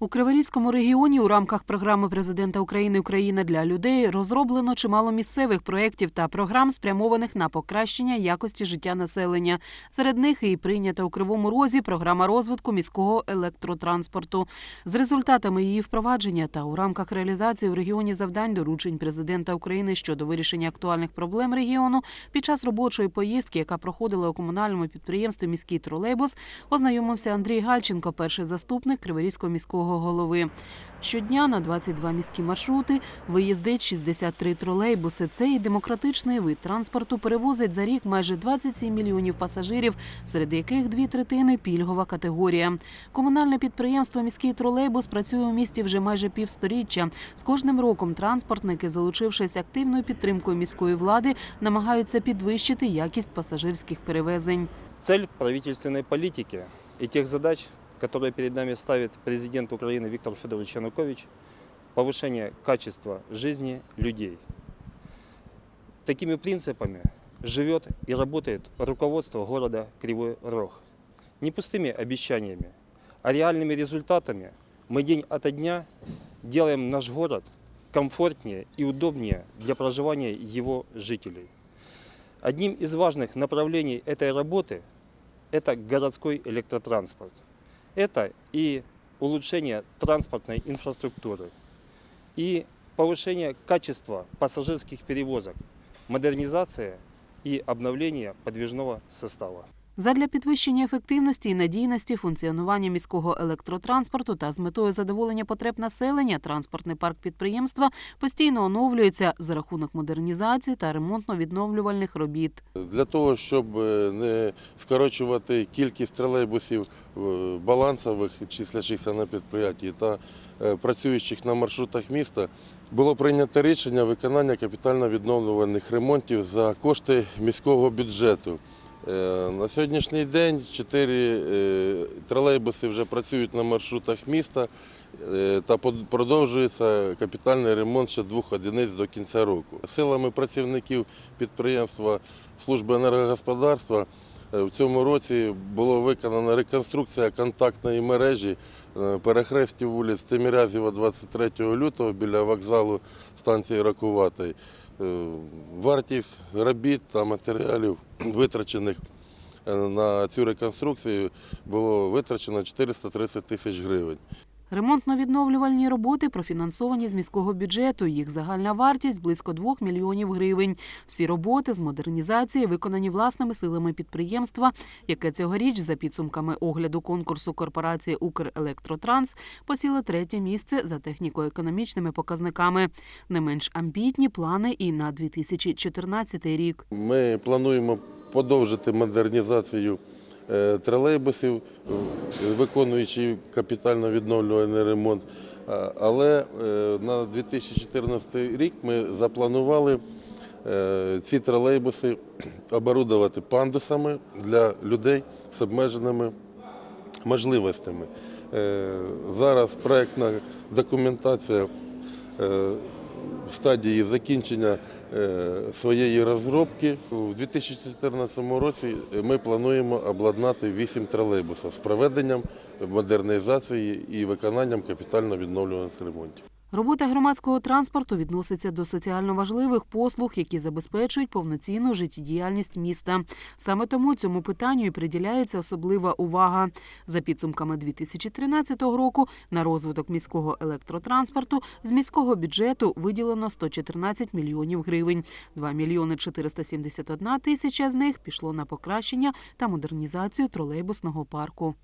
У Криворізькому регіоні у рамках програми президента України Україна для людей розроблено чимало місцевих проєктів та програм, спрямованих на покращення якості життя населення. Серед них і прийнята у Кривому Розі програма розвитку міського електротранспорту. З результатами її впровадження та у рамках реалізації в регіоні завдань доручень президента України щодо вирішення актуальних проблем регіону під час робочої поїздки, яка проходила у комунальному підприємстві міський тролейбус, ознайомився Андрій Гальченко, перший заступник Криворізького міського голови. Щодня на 22 міські маршрути виїздить 63 тролейбуси. Цей демократичний вид транспорту перевозить за рік майже 27 мільйонів пасажирів, серед яких дві третини пільгова категорія. Комунальне підприємство Міський тролейбус працює у місті вже майже півсторіччя. З кожним роком транспортники, залучившись активною підтримкою міської влади, намагаються підвищити якість пасажирських перевезень. Цель правительственной политики и тех задач, которые перед нами ставит президент Украины Виктор Федорович Янукович, повышение качества жизни людей. Такими принципами живет и работает руководство города Кривой Рог. Не пустыми обещаниями, а реальными результатами мы день ото дня делаем наш город комфортнее и удобнее для проживания его жителей. Одним из важных направлений этой работы – это городской электротранспорт. Это и улучшение транспортной инфраструктуры, и повышение качества пассажирских перевозок, модернизация и обновление подвижного состава. Задля підвищення ефективності і надійності функціонування міського електротранспорту та з метою задоволення потреб населення транспортний парк підприємства постійно оновлюється за рахунок модернізації та ремонтно-відновлювальних робіт. Для того, щоб е, не скорочувати кількість тролейбусів е, балансових, числячихся на підприємстві та е, працюючих на маршрутах міста, було прийнято рішення виконання капітально-відновлювальних ремонтів за кошти міського бюджету. Е, На сьогоднішній день чотири е, тролейбуси вже працюють на маршрутах міста е, та продовжується капітальний ремонт ще двох одиниць до кінця року. Силами працівників підприємства служби енергогосподарства в цьому році було виконана реконструкція контактної мережі е, перехрестів вулиць Тимірязєва 23 лютого біля вокзалу станції Ракуватий. Е, Вартість робіт та матеріалів витрачених е, на цю реконструкцію було витрачено 430 тисяч гривень. Ремонтно-відновлювальні роботи профінансовані з міського бюджету. Їх загальна вартість близько 2 мільйонів гривень. Всі роботи з модернізації виконані власними силами підприємства, яке цьогоріч за підсумками огляду конкурсу корпорації Укрелектротранс посіло третє місце за техніко-економічними показниками. Не менш амбітні плани і на 2014 рік. Ми плануємо подовжити модернізацію тролейбусів, е, виконуючи капітально відновлювальний ремонт. Але е, на 2014 рік ми запланували е, ці тролейбуси оборудувати пандусами для людей з обмеженими можливостями. Е, Зараз проєктна документація е, в стадії закінчення е, своєї розробки. У 2014 році ми плануємо обладнати 8 тролейбусів з проведенням модернізації і виконанням капітально відновлюваних ремонтів. Робота громадського транспорту відноситься до соціально важливих послуг, які забезпечують повноцінну життєдіяльність міста. Саме тому цьому питанню і приділяється особлива увага. За підсумками 2013 року на розвиток міського електротранспорту з міського бюджету виділено 114 мільйонів гривень. 2 мільйони 471 тисяча з них пішло на покращення та модернізацію тролейбусного парку.